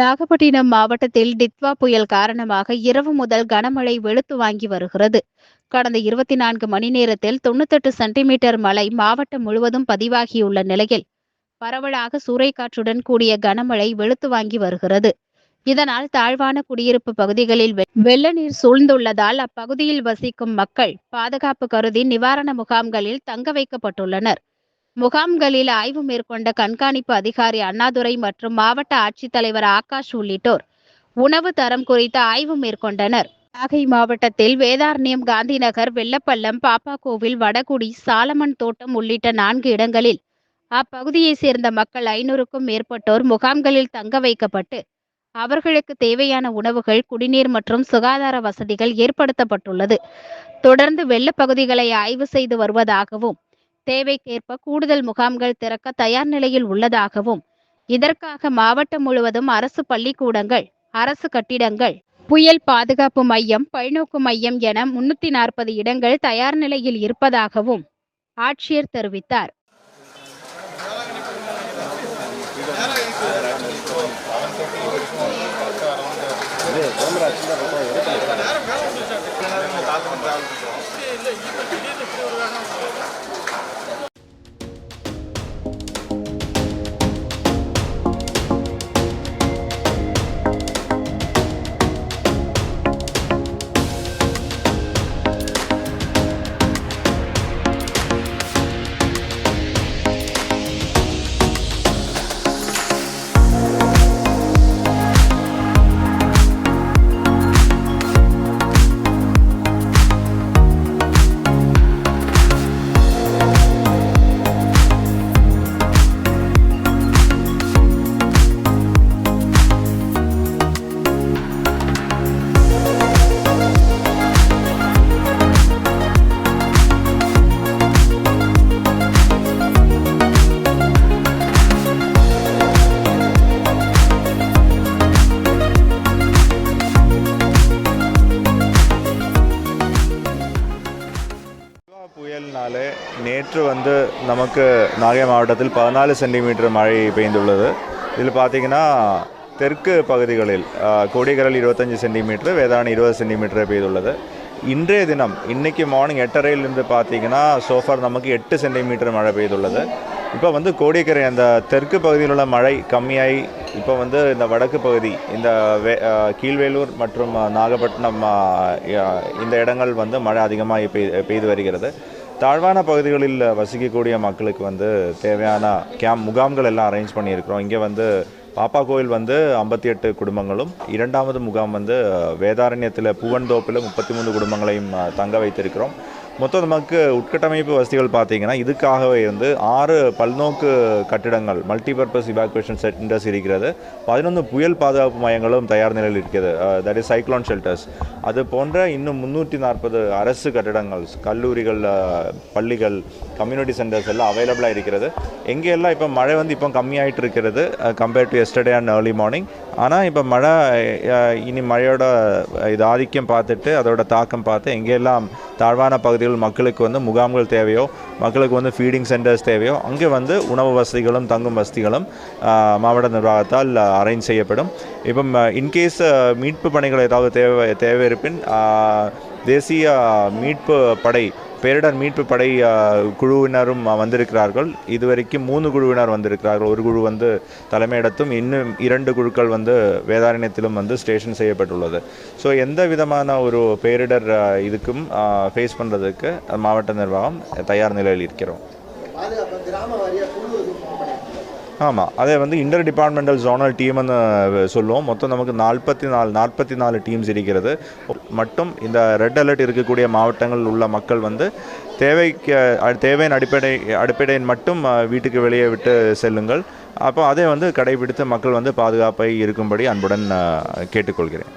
நாகப்பட்டினம் மாவட்டத்தில் டித்வா புயல் காரணமாக இரவு முதல் கனமழை வெளுத்து வாங்கி வருகிறது. கடந்த இருபத்தி நான்கு மணி நேரத்தில் தொண்ணூத்தெட்டு சென்டிமீட்டர் மழை மாவட்டம் முழுவதும் பதிவாகியுள்ள நிலையில் பரவலாக சூறைக்காற்றுடன் கூடிய கனமழை வெளுத்து வாங்கி வருகிறது. இதனால் தாழ்வான குடியிருப்பு பகுதிகளில் வெ- வெள்ள நீர் சூழ்ந்துள்ளதால் அப்பகுதியில் வசிக்கும் மக்கள் பாதுகாப்பு கருதி நிவாரண முகாம்களில் தங்க வைக்கப்பட்டுள்ளனர். முகாம்களில் ஆய்வு மேற்கொண்ட கண்காணிப்பு அதிகாரி அண்ணாதுரை மற்றும் மாவட்ட ஆட்சித்தலைவர் ஆகாஷ் உள்ளிட்டோர் உணவு தரம் குறித்து ஆய்வு மேற்கொண்டனர். நாகை மாவட்டத்தில் வேதாரண்யம் காந்திநகர் வெள்ளப்பள்ளம் பாப்பாக்கோவில் வடகுடி சாலமன் தோட்டம் உள்ளிட்ட நான்கு இடங்களில் அப்பகுதியைச் சேர்ந்த மக்கள் ஐநூறுக்கும் மேற்பட்டோர் முகாம்களில் தங்க வைக்கப்பட்டு அவர்களுக்கு தேவையான உணவுகள் குடிநீர் மற்றும் சுகாதார வசதிகள் ஏற்படுத்தப்பட்டுள்ளது. தொடர்ந்து வெள்ளப் பகுதிகளை ஆய்வு செய்து வருவதாகவும் தேவைக்கேற்ப கூடுதல் முகாம்கள் திறக்க தயார் நிலையில் உள்ளதாகவும் இதற்காக மாவட்டம் முழுவதும் அரசு பள்ளிக்கூடங்கள் அரசு கட்டிடங்கள் புயல் பாதுகாப்பு மையம் பழிநோக்கு மையம் என முன்னூத்தி நாற்பது இடங்கள் தயார் நிலையில் இருப்பதாகவும் ஆட்சியர் தெரிவித்தார். நிவா நேற்று வந்து நமக்கு நாகை மாவட்டத்தில் பதினாலு சென்டிமீட்டர் மழை பெய்துள்ளது. இதில் பார்த்தீங்கன்னா தெற்கு பகுதிகளில் ஆஹ், இருபத்தஞ்சி சென்டிமீட்டர் வேதாணி இருபது சென்டிமீட்டர் பெய்துள்ளது. இன்றைய தினம் இன்றைக்கு மார்னிங் எட்டரையிலிருந்து பார்த்தீங்கன்னா சோஃபார் நமக்கு எட்டு சென்டிமீட்டர் மழை பெய்துள்ளது. இப்போ வந்து கோடிக்கரை அந்த தெற்கு பகுதியில் உள்ள மழை கம்மியாகி இப்போ வந்து இந்த வடக்கு பகுதி இந்த வே கீழ்வேலூர் மற்றும் நாகப்பட்டினம் இந்த இடங்கள் வந்து மழை அதிகமாக பெய் பெய்து வருகிறது. தாழ்வான பகுதிகளில் வசிக்கக்கூடிய மக்களுக்கு வந்து தேவையான கேம்ப் முகாம்கள் எல்லாம் அரேஞ்ச் பண்ணியிருக்கிறோம். இங்கே வந்து பாப்பா கோயில் வந்து ஐம்பத்தி எட்டு குடும்பங்களும் இரண்டாவது முகாம் வந்து வேதாரண்யத்தில் பூவன்தோப்பில் முப்பத்தி மூணு குடும்பங்களையும் தங்க வைத்திருக்கிறோம். மொத்தம் நமக்கு உட்கட்டமைப்பு வசதிகள் பார்த்தீங்கன்னா இதுக்காகவே வந்து ஆறு பல்நோக்கு கட்டிடங்கள் மல்டிபர்பஸ் இவாக்குவேஷன் சென்டர்ஸ் இருக்கிறது. பதினொன்று புயல் பாதுகாப்பு மையங்களும் தயார் நிலையில் இருக்கிறது. தட் இஸ் சைக்ளோன் ஷெல்டர்ஸ் அது போன்ற இன்னும் முந்நூற்றி நாற்பது அரசு கட்டிடங்கள் கல்லூரிகள் பள்ளிகள் கம்யூனிட்டி சென்டர்ஸ் எல்லாம் அவைலபிளாக இருக்கிறது. எங்கேயெல்லாம் இப்போ மழை வந்து இப்போ கம்மியாயிட்டு இருக்கிறது compared to yesterday and early morning ஆனால் இப்போ மழை இனி மழையோட இது ஆதிக்கம் பார்த்துட்டு அதோட தாக்கம் பார்த்து எங்கெல்லாம் தாழ்வான பகுதிகள் மக்களுக்கு வந்து முகாம்கள் தேவையோ மக்களுக்கு வந்து ஃபீடிங் சென்டர்ஸ் தேவையோ அங்கே வந்து உணவு வசதிகளும் தங்கும் வசதிகளும் மாவட்ட நிர்வாகத்தால் அரேஞ்ச் செய்யப்படும். இப்போ இன்கேஸ் மீட்பு பணிகள் ஏதாவது தேவை தேவை இருப்பின் தேசிய மீட்பு படை பேரிடர் மீட்பு படை குழுவினரும் வந்திருக்கிறார்கள். இதுவரைக்கும் மூணு குழுவினர் வந்திருக்கிறார்கள். ஒரு குழு வந்து தலைமையிடத்தும் இன்னும் இரண்டு குழுக்கள் வந்து வேதாரண்யத்திலும் வந்து ஸ்டேஷன் செய்யப்பட்டுள்ளது. ஸோ எந்த விதமான ஒரு பேரிடர் இதுக்கும் ஃபேஸ் பண்ணுறதுக்கு மாவட்ட நிர்வாகம் தயார் நிலையில் இருக்கிறோம். ஆமாம் அதே வந்து இன்டர் டிபார்ட்மெண்டல் ஜோனல் டீம்னு சொல்லுவோம். மொத்தம் நமக்கு நாற்பத்தி நாலு நாற்பத்தி நாலு டீம்ஸ் இருக்கிறது. மட்டும் இந்த ரெட் அலர்ட் இருக்கக்கூடிய மாவட்டங்களில் உள்ள மக்கள் வந்து தேவைக்கு தேவையின் அடிப்படை அடிப்படையின் மட்டும் வீட்டுக்கு வெளியே விட்டு செல்லுங்கள். அப்போ அதை வந்து கடைபிடித்து மக்கள் வந்து பாதுகாப்பை இருக்கும்படி அன்புடன் கேட்டுக்கொள்கிறேன்.